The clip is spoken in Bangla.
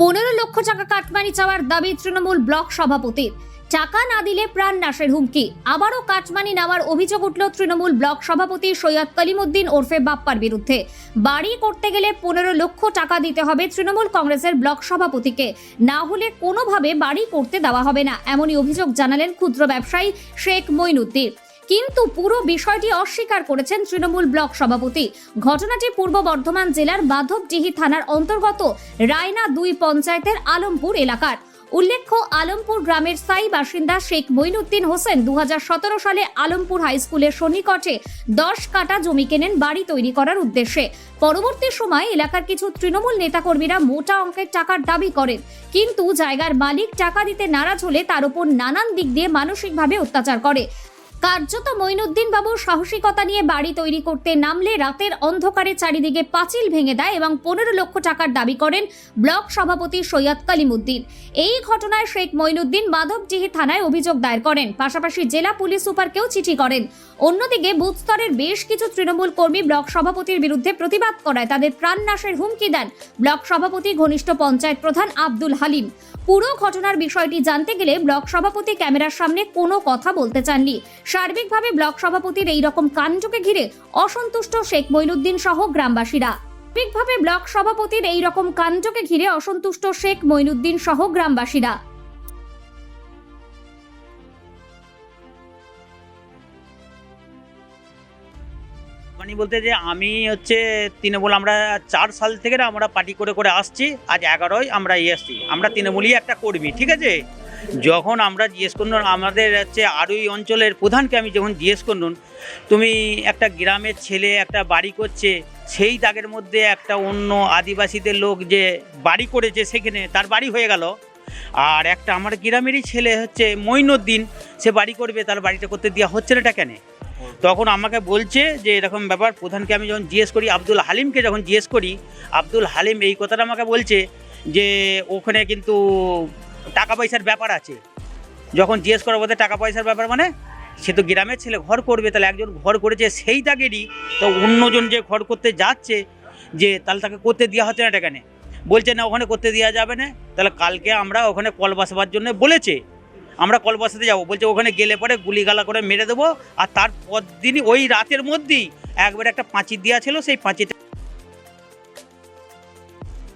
পনেরো লক্ষ টাকা কাটমানি চাওয়ার দাবি তৃণমূল ব্লক সভাপতির টাকা না দিলে প্রাণ নাশের হুমকি। আবারও কাটমানি নেওয়ার অভিযোগ উঠল তৃণমূল ব্লক সভাপতি সৈয়দ কলিমুদ্দিন ওরফে বাপ্পার বিরুদ্ধে। বাড়ি করতে গেলে পনেরো লক্ষ টাকা দিতে হবে তৃণমূল কংগ্রেসের ব্লক সভাপতিকে। না হলে কোনোভাবে বাড়ি করতে দেওয়া হবে না, এমনই অভিযোগ জানালেন ক্ষুদ্র ব্যবসায়ী শেখ মইনুদ্দিন কিন্তু পুরো বিষয়টি অস্বীকার করেছেন তৃণমূল ব্লক সভাপতি। ঘটনাটি পূর্ব বর্ধমান জেলার মাধবডিহি থানার অন্তর্গত রায়না দুই পঞ্চায়েতের আলমপুর এলাকার। উল্লেখ্য, আলমপুর গ্রামের স্থায়ী বাসিন্দা শেখ মইনুদ্দিন হোসেন দুহাজার সতেরো সালে আলমপুর হাই স্কুলের সন্নিকটে দশ কাটা জমি কেনেন বাড়ি তৈরি করার উদ্দেশ্যে। পরবর্তী সময় এলাকার কিছু তৃণমূল নেতাকর্মীরা মোটা অঙ্কের টাকার দাবি করেন। কিন্তু জায়গার মালিক টাকা দিতে নারাজ হলে তার উপর নানান দিক দিয়ে মানসিকভাবে অত্যাচার করে। কার্যত মঈনুদ্দিন বাবুর সাহসিকতা নিয়ে বাড়ি তৈরি করতে নামলে রাতের অন্ধকারে চারিদিকে পাঁচিল ভেঙে দেয় এবং পনেরো লক্ষ টাকার দাবি করেন ব্লক সভাপতি সৈয়দ কালিমুদ্দিন। এই ঘটনায় শেখ মঈনুদ্দিন মাধবডিহি থানায় অভিযোগ দায়ের করেন। পাশাপাশি জেলা পুলিশ সুপারকেও চিঠি করেন। অন্যদিকে বুথ স্তরের বেশ কিছু তৃণমূল কর্মী ব্লক সভাপতির বিরুদ্ধে প্রতিবাদ করায় তাদের প্রাণনাশের হুমকি দেন ব্লক সভাপতি ঘনিষ্ঠ পঞ্চায়েত প্রধান আব্দুল হালিম। পুরো ঘটনার বিষয়টি জানতে গেলে ব্লক সভাপতি ক্যামেরার সামনে কোনো কথা বলতে চাননি। সার্বিকভাবে ব্লক সভাপতির এই রকম কাণ্ডকে ঘিরে অসন্তুষ্ট শেখ মঈনুদ্দিন সহ গ্রামবাসীরা। সার্বিকভাবে ব্লক সভাপতির এই রকম কাণ্ডকে ঘিরে অসন্তুষ্ট শেখ মঈনুদ্দিন সহ গ্রামবাসীরা। মানে বলতে যে আমি হচ্ছে তৃণমূল আমরা চার সাল থেকে আমরা পার্টি করে করে আসছি, আজ এগারোই আমরা ইয়ে আসছি। আমরা তৃণমূলই একটা কর্মী, ঠিক আছে? যখন আমরা জিজ্ঞেস করুন, আমাদের হচ্ছে আরই অঞ্চলের প্রধানকে আমি যখন জিজ্ঞেস করুন, তুমি একটা গ্রামের ছেলে, একটা বাড়ি করছে, সেই দাগের মধ্যে একটা অন্য আদিবাসীদের লোক যে বাড়ি করেছে সেখানে তার বাড়ি হয়ে গেল। আর একটা আমার গ্রামেরই ছেলে হচ্ছে মঈনুদ্দিন সে বাড়ি করবে, তার বাড়িটা করতে দেওয়া হচ্ছে না এটা কেন? তখন আমাকে বলছে যে এরকম ব্যাপার, প্রধানকে আমি যখন জিজ্ঞেস করি, আব্দুল হালিমকে যখন জিজ্ঞেস করি, আব্দুল হালিম এই কথাটা আমাকে বলছে যে ওখানে কিন্তু টাকা পয়সার ব্যাপার আছে। যখন জিজ্ঞেস করা বলতে টাকা পয়সার ব্যাপার মানে? সে তো গ্রামের ছেলে, ঘর করবে, তাহলে একজন ঘর করেছে সেই দাগেরই তো অন্যজন যে ঘর করতে যাচ্ছে, যে তাহলে তাকে করতে দেওয়া হচ্ছে না কেন? বলছে, না, ওখানে করতে দেওয়া যাবে না। তাহলে কালকে আমরা ওখানে কল বসাবার জন্য বলেছে। আমরা কল বসাতে যাব। বলছে, ওখানে গেলে পরে গুলিগালা করে মেরে দেবো। আর তার পর দিনই, ওই রাতের মধ্যেই একবার একটা পাঁচি দেওয়া ছিল, সেই পাঁচিতে